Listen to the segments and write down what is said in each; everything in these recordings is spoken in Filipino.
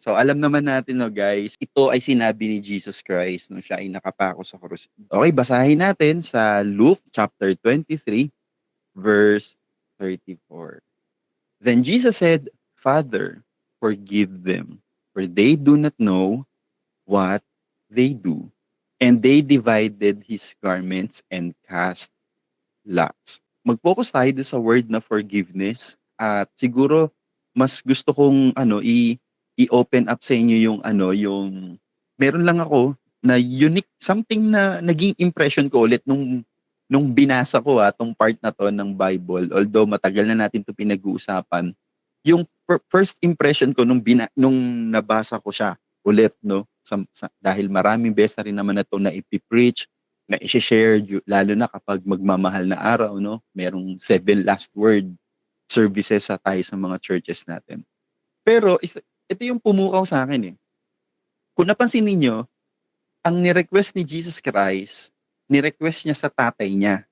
So alam naman natin no guys, ito ay sinabi ni Jesus Christ nung siya ay nakapako sa krus. Okay, basahin natin sa Luke chapter 23 verse 34. Then Jesus said, Father, forgive them, for they do not know what they do. And they divided his garments and cast lots. Mag-focus tayo sa word na forgiveness at siguro mas gusto kong ano i i-open up sa inyo yung ano yung meron lang ako na unique something na naging impression ko ulit nung nung binasa ko ah tong part na to ng Bible. Although matagal na natin to pinag-uusapan yung per- first impression ko nung bina, nung nabasa ko siya ulit no? Sa, sa- dahil maraming beses na rin naman na to na ipipreach na i-share lalo na kapag magmamahal na araw no? Merong seven last word services sa tayo sa mga churches natin. Pero is- ito yung pumukaw sa akin eh kung napansin ninyo ang ni-request ni Jesus Christ ni-request niya sa tatay niya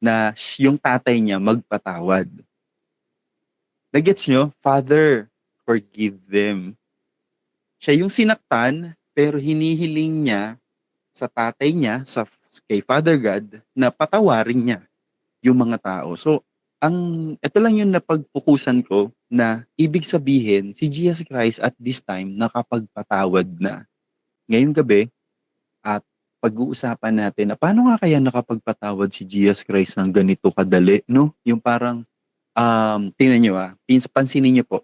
na yung tatay niya magpatawad Nagets nyo? Father, forgive them. Siya yung sinaktan, pero hinihiling niya sa tatay niya, sa kay Father God, na patawarin niya yung mga tao. So, ang ito lang yung napagpukusan ko na ibig sabihin si Jesus Christ at this time nakapagpatawad na. Ngayong gabi at pag-uusapan natin na paano nga kaya nakapagpatawad si Jesus Christ ng ganito kadali, no? Yung parang um, tingnan nyo ah, pansinin nyo po,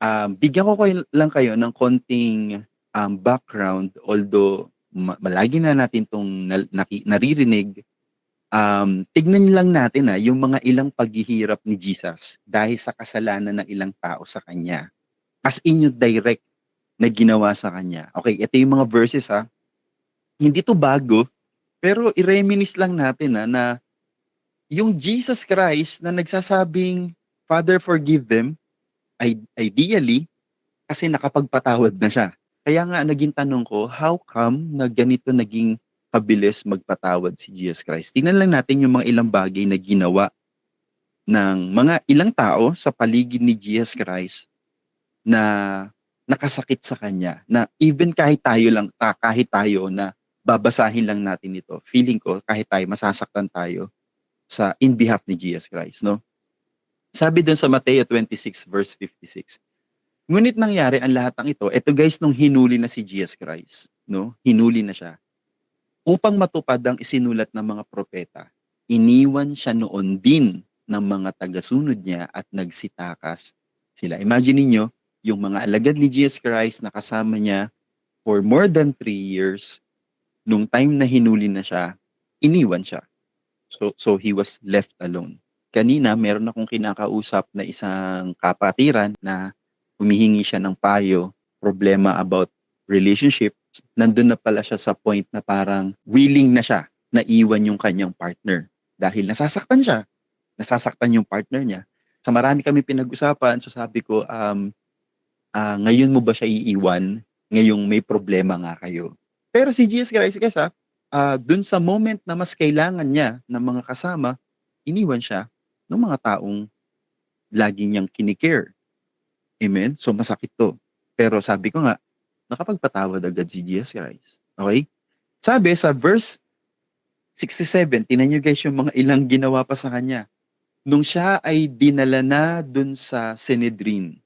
um, bigyan ko kayo, lang kayo ng konting um, background, although ma- malagi na natin itong nal- naki- naririnig, um, tignan lang natin ah, yung mga ilang paghihirap ni Jesus dahil sa kasalanan ng ilang tao sa Kanya. As in yung direct na ginawa sa Kanya. Okay, ito yung mga verses ha. Hindi to bago, pero i-reminisce lang natin ah, na yung Jesus Christ na nagsasabing, Father, forgive them, ideally, kasi nakapagpatawad na siya. Kaya nga, naging tanong ko, how come na ganito naging kabilis magpatawad si Jesus Christ? Tingnan lang natin yung mga ilang bagay na ginawa ng mga ilang tao sa paligid ni Jesus Christ na nakasakit sa kanya. Na even kahit tayo lang, ta, kahit tayo na babasahin lang natin ito, feeling ko kahit tayo masasaktan tayo sa in behalf ni Jesus Christ, no? Sabi dun sa Mateo 26 verse 56. Ngunit nangyari ang lahat ng ito, ito guys nung hinuli na si Jesus Christ, no? Hinuli na siya. Upang matupad ang isinulat ng mga propeta, iniwan siya noon din ng mga tagasunod niya at nagsitakas sila. Imagine niyo yung mga alagad ni Jesus Christ na kasama niya for more than three years, nung time na hinuli na siya, iniwan siya. So, so he was left alone. Kanina, meron akong kinakausap na isang kapatiran na humihingi siya ng payo, problema about relationship. Nandun na pala siya sa point na parang willing na siya na iwan yung kanyang partner. Dahil nasasaktan siya. Nasasaktan yung partner niya. Sa marami kami pinag-usapan, so sabi ko, um, ah, ngayon mo ba siya iiwan? Ngayong may problema nga kayo. Pero si Christ, guys ha, ah, dun sa moment na mas kailangan niya ng mga kasama, iniwan siya ng mga taong lagi niyang kinikare. Amen? So masakit to. Pero sabi ko nga, nakapagpatawad agad si Jesus Christ. Okay? Sabi sa verse 67, tinan niyo guys yung mga ilang ginawa pa sa kanya. Nung siya ay dinala na dun sa Sanhedrin,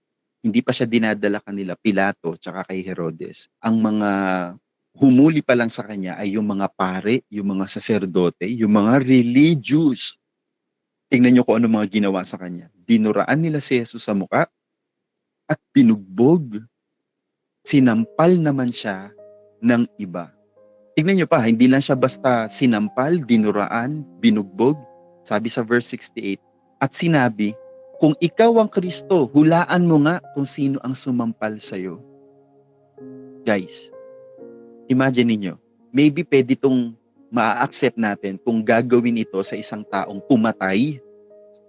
hindi pa siya dinadala kanila Pilato tsaka kay Herodes. Ang mga humuli pa lang sa kanya ay yung mga pare, yung mga saserdote, yung mga religious. Tingnan niyo kung ano mga ginawa sa kanya. Dinuraan nila si Jesus sa muka at pinugbog. Sinampal naman siya ng iba. Tingnan niyo pa, hindi lang siya basta sinampal, dinuraan, binugbog. Sabi sa verse 68, at sinabi, kung ikaw ang Kristo, hulaan mo nga kung sino ang sumampal sa'yo. Guys, imagine niyo, maybe pwede itong ma-accept natin kung gagawin ito sa isang taong pumatay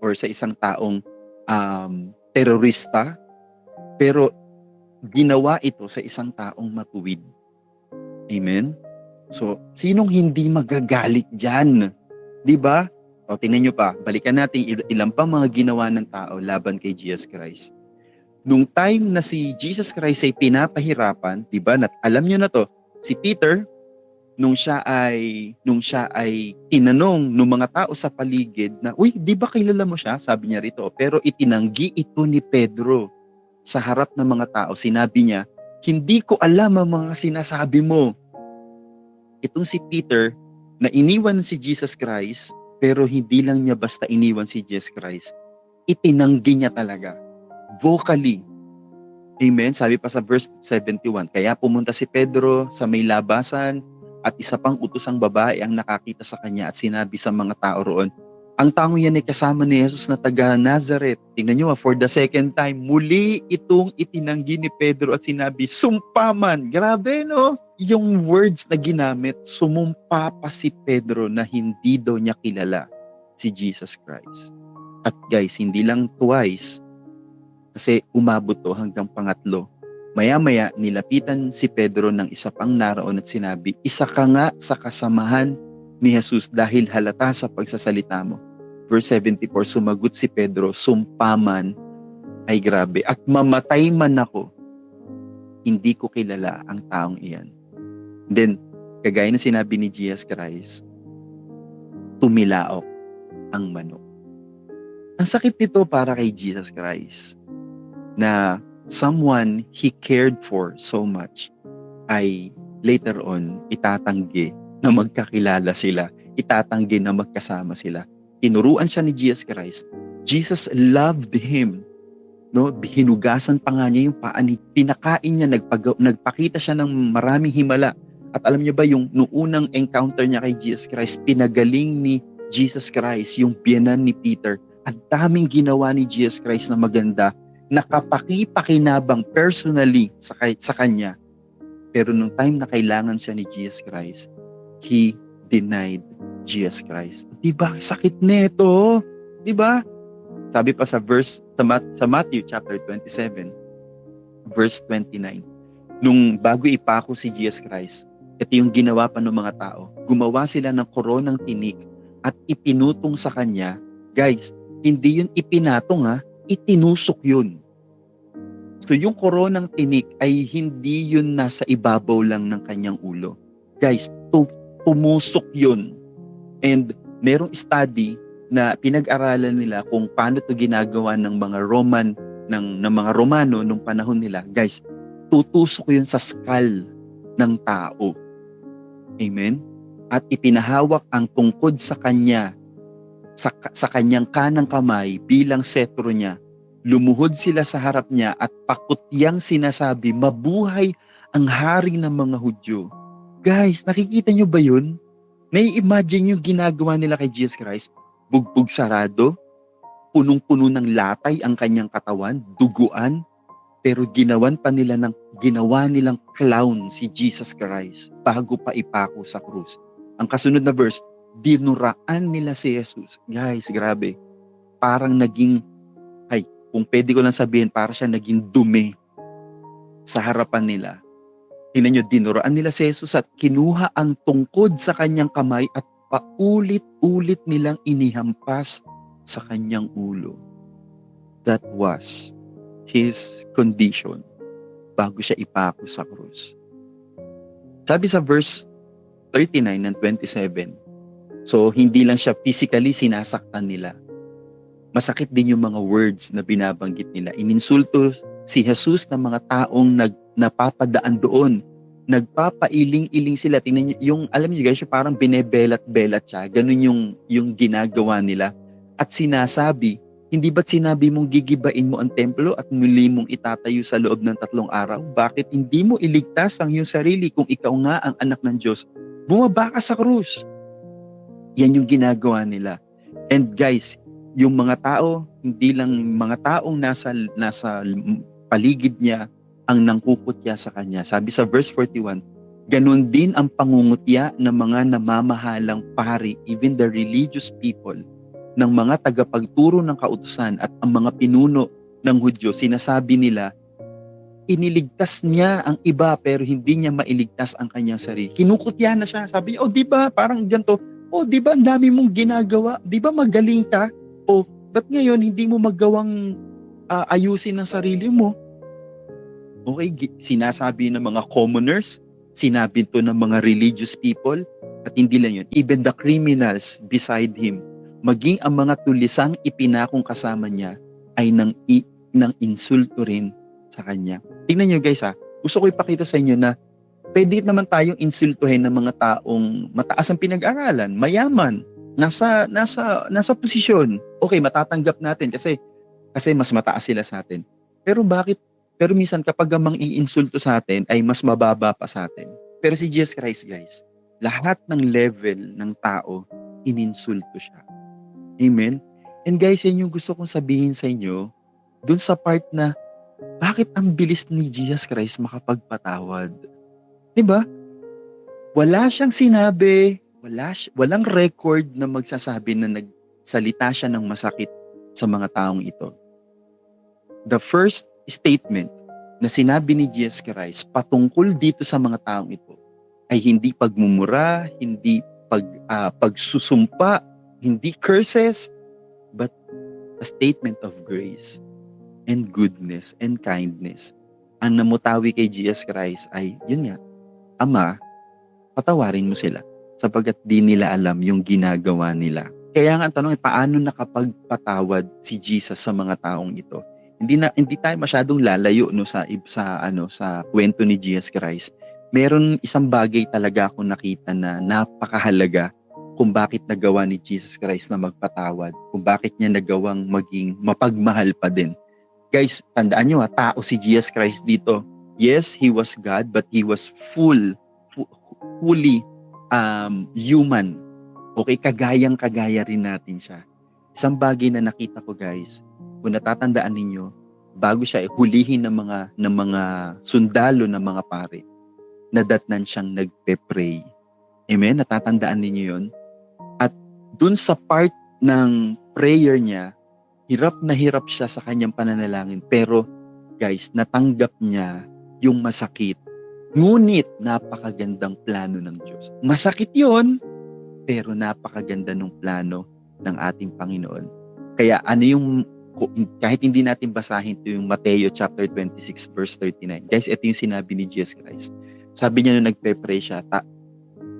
or sa isang taong um, terorista, pero ginawa ito sa isang taong matuwid. Amen? So, sinong hindi magagalit dyan? Di ba? O, tingnan nyo pa, balikan natin il- ilan pa mga ginawa ng tao laban kay Jesus Christ. nung time na si Jesus Christ ay pinapahirapan, 'di ba? Nat alam niyo na 'to, si Peter nung siya ay nung siya ay tinanong ng mga tao sa paligid na, "Uy, 'di ba kilala mo siya?" Sabi niya rito, pero itinanggi ito ni Pedro sa harap ng mga tao. Sinabi niya, "Hindi ko alam ang mga sinasabi mo." Itong si Peter na iniwan si Jesus Christ, pero hindi lang niya basta iniwan si Jesus Christ. Itinanggi niya talaga vocally. Amen? Sabi pa sa verse 71, kaya pumunta si Pedro sa may labasan at isa pang utosang babae ang nakakita sa kanya at sinabi sa mga tao roon, ang taong yan ay kasama ni Jesus na taga Nazareth. Tingnan nyo, ah, for the second time, muli itong itinanggi ni Pedro at sinabi, sumpaman. Grabe, no? Yung words na ginamit, sumumpa pa si Pedro na hindi daw niya kilala si Jesus Christ. At guys, hindi lang twice, kasi umabot to hanggang pangatlo. Maya-maya, nilapitan si Pedro ng isa pang naroon at sinabi, Isa ka nga sa kasamahan ni Jesus dahil halata sa pagsasalita mo. Verse 74, sumagot si Pedro, Sumpaman ay grabe at mamatay man ako, hindi ko kilala ang taong iyan. Then, kagaya na sinabi ni Jesus Christ, tumilaok ang manok. Ang sakit nito para kay Jesus Christ na someone he cared for so much ay later on itatanggi na magkakilala sila, itatanggi na magkasama sila. Tinuruan siya ni Jesus Christ. Jesus loved him. No, hinugasan pa nga niya yung paa ni pinakain niya, nagpag, nagpakita siya ng maraming himala. At alam niyo ba yung noong unang encounter niya kay Jesus Christ, pinagaling ni Jesus Christ yung biyanan ni Peter. Ang daming ginawa ni Jesus Christ na maganda nakapakipakinabang personally sa, sa kanya. Pero nung time na kailangan siya ni Jesus Christ, he denied Jesus Christ. Di ba? Sakit nito. Di ba? Sabi pa sa verse sa, Mat- sa Matthew chapter 27 verse 29. Nung bago ipako si Jesus Christ, ito yung ginawa pa ng mga tao. Gumawa sila ng koronang tinik at ipinutong sa kanya. Guys, hindi yun ipinatong ha, itinusok yun. So yung koronang tinik ay hindi yun nasa ibabaw lang ng kanyang ulo. Guys, tu- tumusok yun. And merong study na pinag-aralan nila kung paano to ginagawa ng mga Roman ng, ng mga Romano nung panahon nila. Guys, tutusok yun sa skull ng tao. Amen? At ipinahawak ang tungkod sa kanya sa, sa kanyang kanang kamay bilang setro niya Lumuhod sila sa harap niya at pakutyang sinasabi, mabuhay ang hari ng mga Hudyo. Guys, nakikita nyo ba yun? May-imagine yung ginagawa nila kay Jesus Christ? Bugbog sarado, punong-puno ng latay ang kanyang katawan, duguan, pero ginawan pa nila ng ginawa nilang clown si Jesus Christ bago pa ipako sa krus. Ang kasunod na verse, dinuraan nila si Jesus. Guys, grabe. Parang naging kung pwede ko lang sabihin, para siya naging dumi sa harapan nila. Tingnan nyo, dinuraan nila si Jesus at kinuha ang tungkod sa kanyang kamay at paulit-ulit nilang inihampas sa kanyang ulo. That was his condition bago siya ipako sa krus. Sabi sa verse 39 and 27, so hindi lang siya physically sinasaktan nila, masakit din yung mga words na binabanggit nila. Ininsulto si Jesus ng mga taong nag, napapadaan doon. Nagpapailing-iling sila. Tingnan niyo, yung, alam niyo guys, yung parang binebelat-belat siya. Ganun yung, yung ginagawa nila. At sinasabi, hindi ba't sinabi mong gigibain mo ang templo at muli mong itatayo sa loob ng tatlong araw? Bakit hindi mo iligtas ang iyong sarili kung ikaw nga ang anak ng Diyos? Bumaba ka sa krus. Yan yung ginagawa nila. And guys, yung mga tao, hindi lang mga taong nasa, nasa paligid niya ang nangkukutya sa kanya. Sabi sa verse 41, ganun din ang pangungutya ng mga namamahalang pari, even the religious people, ng mga tagapagturo ng kautusan at ang mga pinuno ng Hudyo, sinasabi nila, iniligtas niya ang iba pero hindi niya mailigtas ang kanyang sarili. Kinukutya na siya. Sabi niya, oh di ba parang ganito, oh di ba ang dami mong ginagawa, di ba magaling ka, o ba't ngayon hindi mo magawang ah, ayusin ang sarili mo. Okay, sinasabi ng mga commoners, sinabi to ng mga religious people, at hindi lang yun, even the criminals beside him, maging ang mga tulisang ipinakong kasama niya ay nang, i, nang insulto rin sa kanya. Tingnan nyo guys ha, gusto ko ipakita sa inyo na pwede naman tayong insultuhin ng mga taong mataas ang pinag-aralan, mayaman, nasa nasa nasa posisyon. Okay, matatanggap natin kasi kasi mas mataas sila sa atin. Pero bakit pero minsan kapag ang mang iinsulto sa atin ay mas mababa pa sa atin. Pero si Jesus Christ, guys, lahat ng level ng tao, ininsulto siya. Amen? And guys, yan yung gusto kong sabihin sa inyo, dun sa part na, bakit ang bilis ni Jesus Christ makapagpatawad? 'Di ba? Wala siyang sinabi, wala walang record na magsasabi na nagsalita siya ng masakit sa mga taong ito. The first statement na sinabi ni Jesus Christ patungkol dito sa mga taong ito ay hindi pagmumura, hindi pag ah, pagsusumpa, hindi curses, but a statement of grace and goodness and kindness. Ang namutawi kay Jesus Christ ay, yun nga, Ama, patawarin mo sila sapagkat di nila alam yung ginagawa nila. Kaya nga ang tanong ay paano nakapagpatawad si Jesus sa mga taong ito? Hindi na hindi tayo masyadong lalayo no sa sa ano sa kwento ni Jesus Christ. Meron isang bagay talaga akong nakita na napakahalaga kung bakit nagawa ni Jesus Christ na magpatawad, kung bakit niya nagawang maging mapagmahal pa din. Guys, tandaan nyo ha, tao si Jesus Christ dito. Yes, he was God, but he was full, fu- fully um, human. Okay, kagayang kagaya rin natin siya. Isang bagay na nakita ko guys, kung natatandaan ninyo, bago siya hulihin ng mga ng mga sundalo ng mga pare, nadatnan siyang nagpe-pray. Amen? Natatandaan ninyo 'yon? At dun sa part ng prayer niya, hirap na hirap siya sa kanyang pananalangin. Pero guys, natanggap niya yung masakit. Ngunit napakagandang plano ng Diyos. Masakit yon pero napakaganda ng plano ng ating Panginoon. Kaya ano yung kahit hindi natin basahin ito yung Mateo chapter 26 verse 39. Guys, ito yung sinabi ni Jesus Christ. Sabi niya nung nagpe-pray siya, Ta,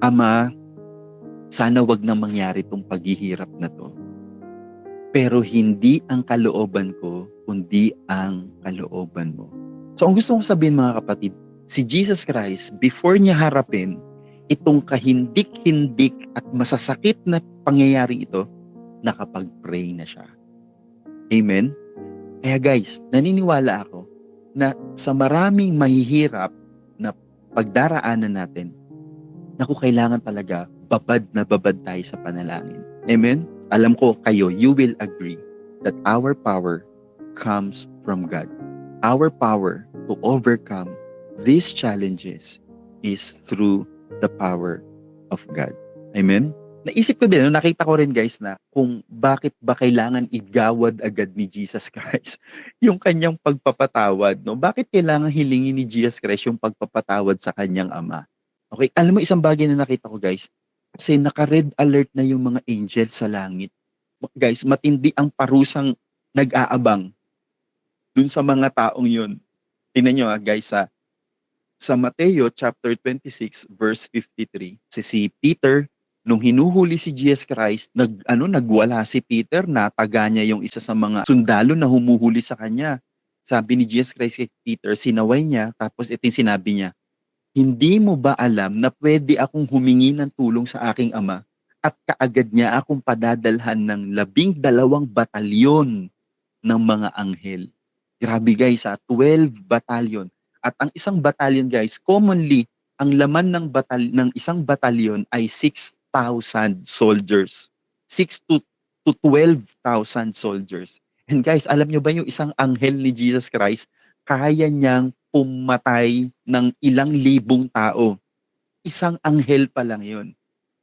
Ama, sana wag na mangyari itong paghihirap na to. Pero hindi ang kalooban ko, kundi ang kalooban mo. So ang gusto kong sabihin mga kapatid, si Jesus Christ, before niya harapin itong kahindik-hindik at masasakit na pangyayaring ito, nakapag-pray na siya. Amen? Kaya guys, naniniwala ako na sa maraming mahihirap na pagdaraanan natin, naku, kailangan talaga babad na babad tayo sa panalangin. Amen? Alam ko kayo, you will agree that our power comes from God. Our power to overcome these challenges is through the power of God. Amen? Naisip ko din, no, nakita ko rin guys na kung bakit ba kailangan igawad agad ni Jesus Christ yung kanyang pagpapatawad. No? Bakit kailangan hilingin ni Jesus Christ yung pagpapatawad sa kanyang ama? Okay, alam mo isang bagay na nakita ko guys, kasi naka-red alert na yung mga angels sa langit. Guys, matindi ang parusang nag-aabang dun sa mga taong yun. Tingnan nyo ha, guys ha. Sa Mateo chapter 26 verse 53, si si Peter nung hinuhuli si Jesus Christ, nag ano nagwala si Peter, nataga niya yung isa sa mga sundalo na humuhuli sa kanya. Sabi ni Jesus Christ kay Peter, sinaway niya, tapos ito yung sinabi niya, hindi mo ba alam na pwede akong humingi ng tulong sa aking ama at kaagad niya akong padadalhan ng labing dalawang batalyon ng mga anghel. Grabe guys ha, 12 batalyon. At ang isang batalyon guys, commonly, ang laman ng, batal ng isang batalyon ay 6,000 soldiers. 6 to, to 12,000 soldiers. And guys, alam nyo ba yung isang anghel ni Jesus Christ, kaya niyang pumatay ng ilang libong tao. Isang anghel pa lang yun.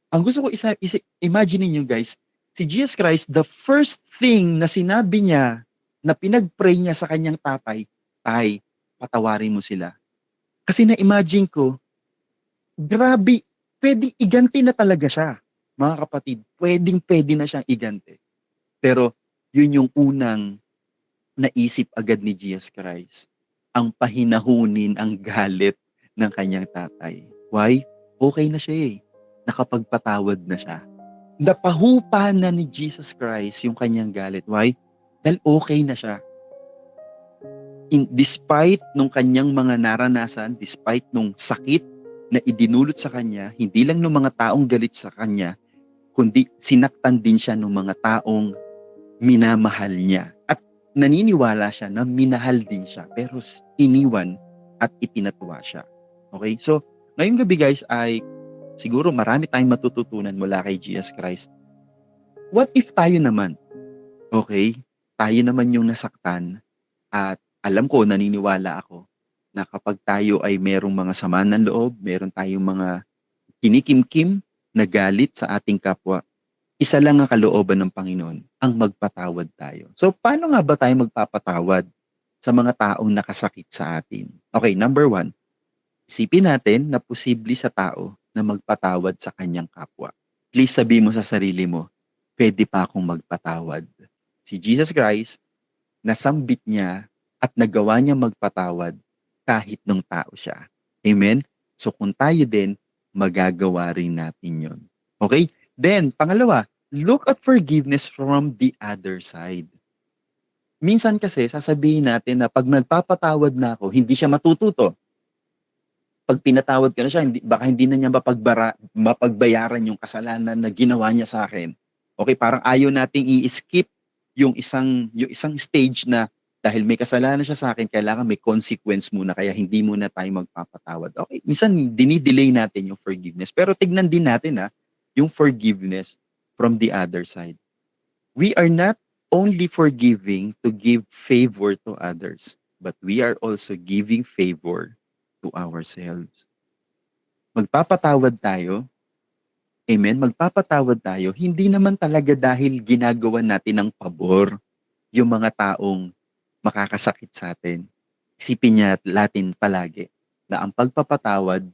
Ang gusto ko isa, isa imagine niyo guys, si Jesus Christ, the first thing na sinabi niya, na pinag-pray niya sa kanyang tatay, tay, patawarin mo sila. Kasi na-imagine ko, grabe, pwedeng iganti na talaga siya. Mga kapatid, pwedeng pwede na siyang iganti. Pero yun yung unang naisip agad ni Jesus Christ ang pahinahunin ang galit ng kanyang tatay. Why? Okay na siya eh. Nakapagpatawad na siya. Napahupa na ni Jesus Christ yung kanyang galit. Why? Dahil okay na siya. In, despite nung kanyang mga naranasan, despite nung sakit na idinulot sa kanya, hindi lang ng mga taong galit sa kanya, kundi sinaktan din siya ng mga taong minamahal niya. At naniniwala siya na minahal din siya, pero iniwan at itinatwa siya. Okay? So, ngayong gabi guys ay siguro marami tayong matututunan mula kay Jesus Christ. What if tayo naman, okay, tayo naman yung nasaktan at alam ko, naniniwala ako na kapag tayo ay merong mga sama ng loob, meron tayong mga kinikimkim na galit sa ating kapwa, isa lang ang kalooban ng Panginoon, ang magpatawad tayo. So, paano nga ba tayo magpapatawad sa mga taong nakasakit sa atin? Okay, number one, isipin natin na posible sa tao na magpatawad sa kanyang kapwa. Please sabi mo sa sarili mo, pwede pa akong magpatawad. Si Jesus Christ, nasambit niya at nagawa niya magpatawad kahit nung tao siya. Amen? So kung tayo din, magagawa rin natin yon. Okay? Then, pangalawa, look at forgiveness from the other side. Minsan kasi, sasabihin natin na pag nagpapatawad na ako, hindi siya matututo. Pag pinatawad ka na siya, hindi, baka hindi na niya mapagbara, mapagbayaran yung kasalanan na ginawa niya sa akin. Okay, parang ayaw nating i-skip yung isang yung isang stage na dahil may kasalanan siya sa akin, kailangan may consequence muna, kaya hindi muna tayo magpapatawad. Okay, minsan dinidelay natin yung forgiveness. Pero tignan din natin ha, yung forgiveness from the other side. We are not only forgiving to give favor to others, but we are also giving favor to ourselves. Magpapatawad tayo, amen, magpapatawad tayo, hindi naman talaga dahil ginagawa natin ng pabor yung mga taong makakasakit sa atin. Isipin niya natin palagi na ang pagpapatawad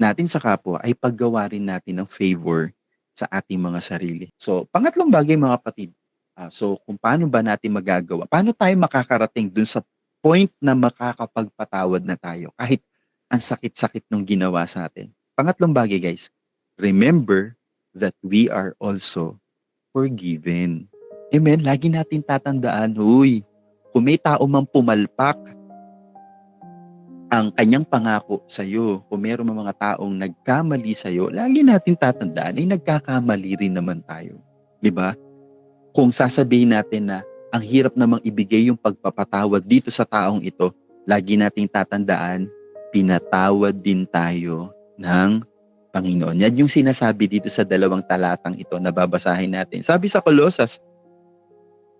natin sa kapwa ay paggawa rin natin ng favor sa ating mga sarili. So, pangatlong bagay mga kapatid, ah, so kung paano ba natin magagawa, paano tayo makakarating dun sa point na makakapagpatawad na tayo kahit ang sakit-sakit nung ginawa sa atin. Pangatlong bagay guys, remember that we are also forgiven. Amen? Lagi natin tatandaan, huy, kung may tao mang pumalpak ang kanyang pangako sa iyo, kung meron mga taong nagkamali sa iyo, lagi natin tatandaan ay nagkakamali rin naman tayo. 'Di ba? Kung sasabihin natin na ang hirap namang ibigay yung pagpapatawad dito sa taong ito, lagi nating tatandaan, pinatawad din tayo ng Panginoon. Yan yung sinasabi dito sa dalawang talatang ito na babasahin natin. Sabi sa Colossus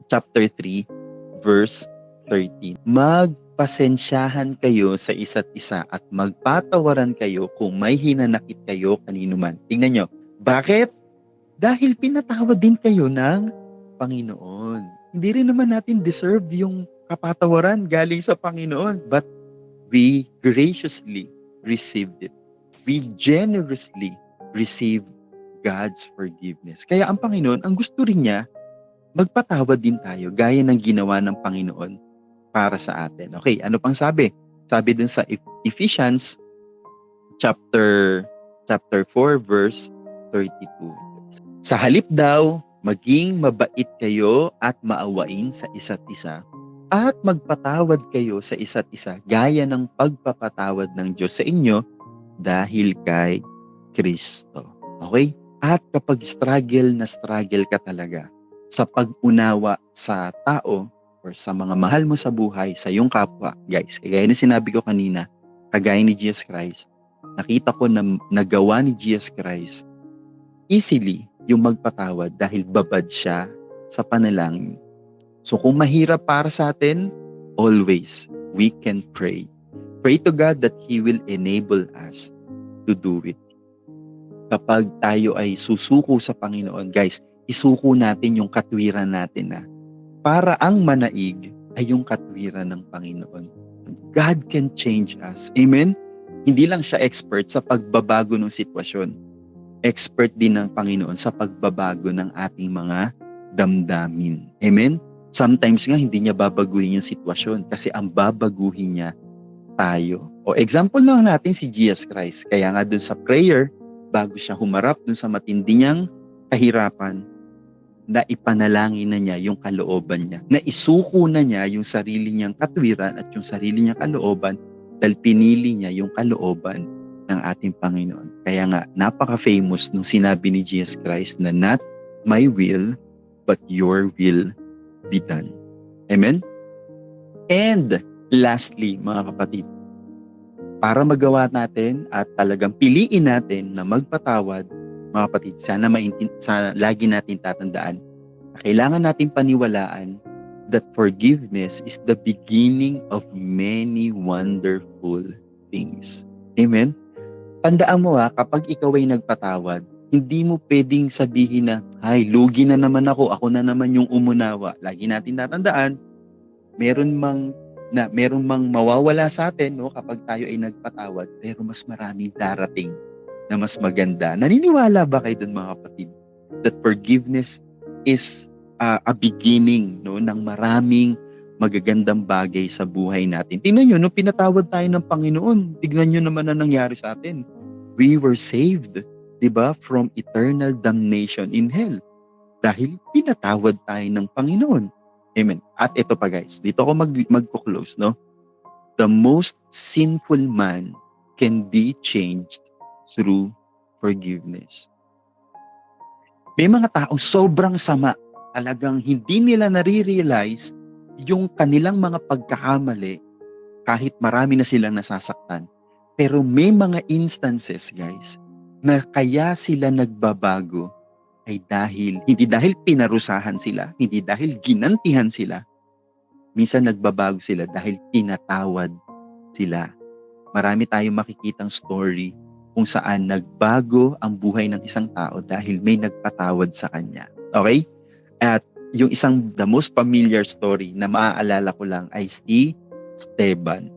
chapter 3 verse 13. Magpasensyahan kayo sa isa't isa at magpatawaran kayo kung may hinanakit kayo kanino man. Tingnan nyo. Bakit? Dahil pinatawad din kayo ng Panginoon. Hindi rin naman natin deserve yung kapatawaran galing sa Panginoon. But we graciously received it. We generously received God's forgiveness. Kaya ang Panginoon, ang gusto rin niya, magpatawad din tayo gaya ng ginawa ng Panginoon para sa atin. Okay, ano pang sabi? Sabi dun sa Eph- Ephesians chapter chapter 4 verse 32. Sa halip daw, maging mabait kayo at maawain sa isa't isa at magpatawad kayo sa isa't isa gaya ng pagpapatawad ng Diyos sa inyo dahil kay Kristo. Okay? At kapag struggle na struggle ka talaga sa pag-unawa sa tao or sa mga mahal mo sa buhay, sa iyong kapwa, guys, kagaya na sinabi ko kanina, kagaya ni Jesus Christ, nakita ko na nagawa ni Jesus Christ easily yung magpatawad dahil babad siya sa panalangin. So kung mahirap para sa atin, always we can pray. Pray to God that He will enable us to do it. Kapag tayo ay susuko sa Panginoon, guys, isuko natin yung katwiran natin na para ang manaig ay yung katwiran ng Panginoon. God can change us. Amen? Hindi lang siya expert sa pagbabago ng sitwasyon. Expert din ng Panginoon sa pagbabago ng ating mga damdamin. Amen? Sometimes nga hindi niya babaguhin yung sitwasyon kasi ang babaguhin niya tayo. O example lang natin si Jesus Christ. Kaya nga dun sa prayer, bago siya humarap dun sa matindi niyang kahirapan, na ipanalangin na niya yung kalooban niya. Na isuko na niya yung sarili niyang katwiran at yung sarili niyang kalooban dahil pinili niya yung kalooban ng ating Panginoon. Kaya nga, napaka-famous nung sinabi ni Jesus Christ na not my will, but your will be done. Amen? And lastly, mga kapatid, para magawa natin at talagang piliin natin na magpatawad, mga kapatid, sana, maintin- sana lagi natin tatandaan na kailangan natin paniwalaan that forgiveness is the beginning of many wonderful things. Amen? Tandaan mo ha, kapag ikaw ay nagpatawad, hindi mo pwedeng sabihin na, ay, lugi na naman ako, ako na naman yung umunawa. Lagi natin tatandaan, meron mang na meron mang mawawala sa atin no kapag tayo ay nagpatawad pero mas maraming darating na mas maganda. Naniniwala ba kayo dun mga kapatid that forgiveness is uh, a beginning no ng maraming magagandang bagay sa buhay natin. Tingnan nyo, nung pinatawad tayo ng Panginoon, tignan nyo naman na nangyari sa atin. We were saved, di ba, from eternal damnation in hell. Dahil pinatawad tayo ng Panginoon. Amen. At ito pa guys, dito ako mag, magko-close, no? The most sinful man can be changed through forgiveness. May mga taong sobrang sama, talagang hindi nila nare-realize yung kanilang mga pagkakamali kahit marami na silang nasasaktan. Pero may mga instances, guys, na kaya sila nagbabago ay dahil, hindi dahil pinarusahan sila, hindi dahil ginantihan sila, minsan nagbabago sila dahil pinatawad sila. Marami tayong makikitang story kung saan nagbago ang buhay ng isang tao dahil may nagpatawad sa kanya. Okay? At yung isang the most familiar story na maaalala ko lang ay si Steban.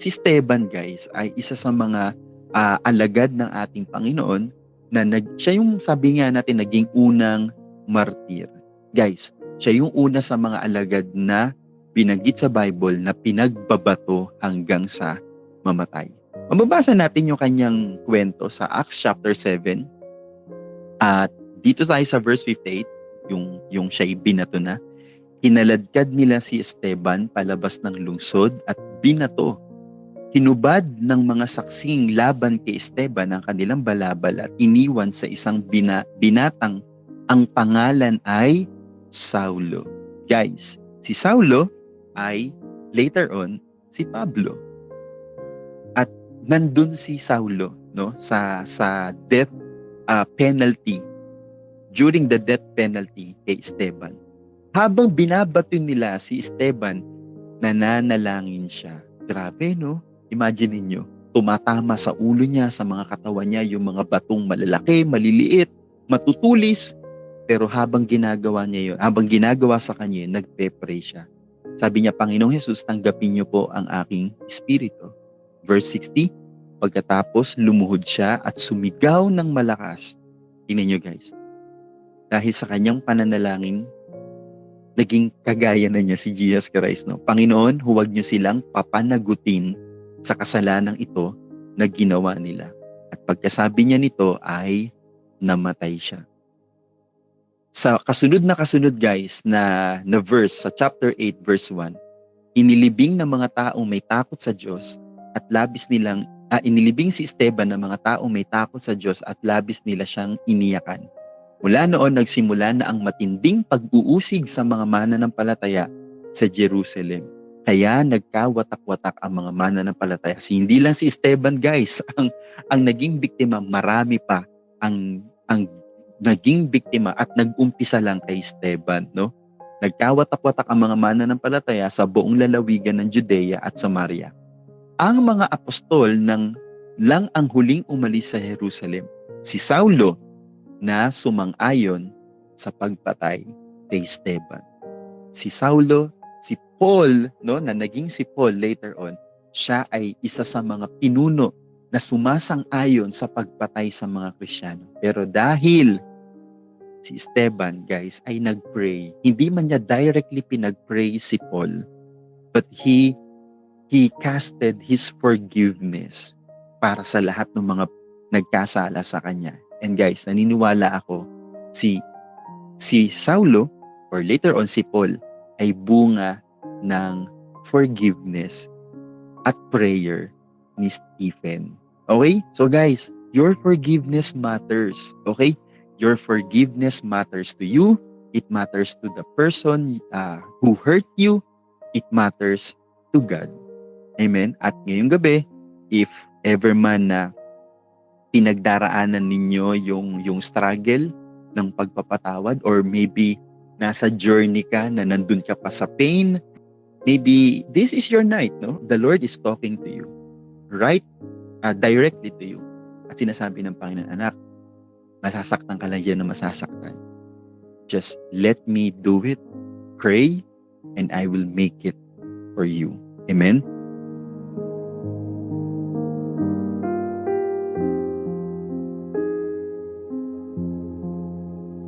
Si Steban guys ay isa sa mga uh, alagad ng ating Panginoon na nag, siya yung sabi nga natin naging unang martir. Guys, siya yung una sa mga alagad na binanggit sa Bible na pinagbabato hanggang sa mamatay. Mababasa natin yung kanyang kwento sa Acts chapter 7 at dito tayo sa verse 58 yung yung siya binato na hinaladkad nila si Esteban palabas ng lungsod at binato hinubad ng mga saksing laban kay Esteban ang kanilang balabal at iniwan sa isang bina, binatang ang pangalan ay Saulo. Guys, si Saulo ay later on si Pablo. Nandun si Saulo no sa sa death uh, penalty during the death penalty kay Esteban. Habang binabato nila si Esteban, nananalangin siya. Grabe, no? Imagine niyo tumatama sa ulo niya, sa mga katawan niya, yung mga batong malalaki, maliliit, matutulis. Pero habang ginagawa niya yun, habang ginagawa sa kanya nagpe-pray siya. Sabi niya, Panginoong Jesus, tanggapin niyo po ang aking espiritu. Verse 60, pagkatapos lumuhod siya at sumigaw ng malakas. Tingnan niyo guys, dahil sa kanyang pananalangin, naging kagaya na niya si Jesus Christ. No? Panginoon, huwag niyo silang papanagutin sa kasalanan ito na ginawa nila. At pagkasabi niya nito ay namatay siya. Sa kasunod na kasunod guys na, na verse sa chapter 8 verse 1, inilibing ng mga taong may takot sa Diyos at labis nilang ah, inilibing si Esteban ng mga taong may takot sa Diyos at labis nila siyang iniyakan. Mula noon nagsimula na ang matinding pag-uusig sa mga mananampalataya sa Jerusalem. Kaya nagkawatak-watak ang mga mananampalataya. Si hindi lang si Esteban guys ang ang naging biktima, marami pa ang ang naging biktima at nag-umpisa lang kay Esteban, no? Nagkawatak-watak ang mga mananampalataya sa buong lalawigan ng Judea at Samaria. Ang mga apostol ng lang ang huling umalis sa Jerusalem. Si Saulo na sumang-ayon sa pagpatay kay Esteban. Si Saulo, si Paul, no, na naging si Paul later on, siya ay isa sa mga pinuno na sumasang-ayon sa pagpatay sa mga Kristiyano. Pero dahil si Esteban, guys, ay nagpray. Hindi man niya directly pinagpray si Paul, but he he casted his forgiveness para sa lahat ng mga nagkasala sa kanya. And guys, naniniwala ako si si Saulo or later on si Paul ay bunga ng forgiveness at prayer ni Stephen. Okay? So guys, your forgiveness matters. Okay? Your forgiveness matters to you. It matters to the person uh, who hurt you. It matters to God. Amen? At ngayong gabi, if ever man na pinagdaraanan ninyo yung, yung struggle ng pagpapatawad or maybe nasa journey ka na nandun ka pa sa pain, maybe this is your night, no? The Lord is talking to you. Right? Uh, directly to you. At sinasabi ng Panginoon, anak, masasaktan ka lang yan na masasaktan. Just let me do it. Pray, and I will make it for you. Amen?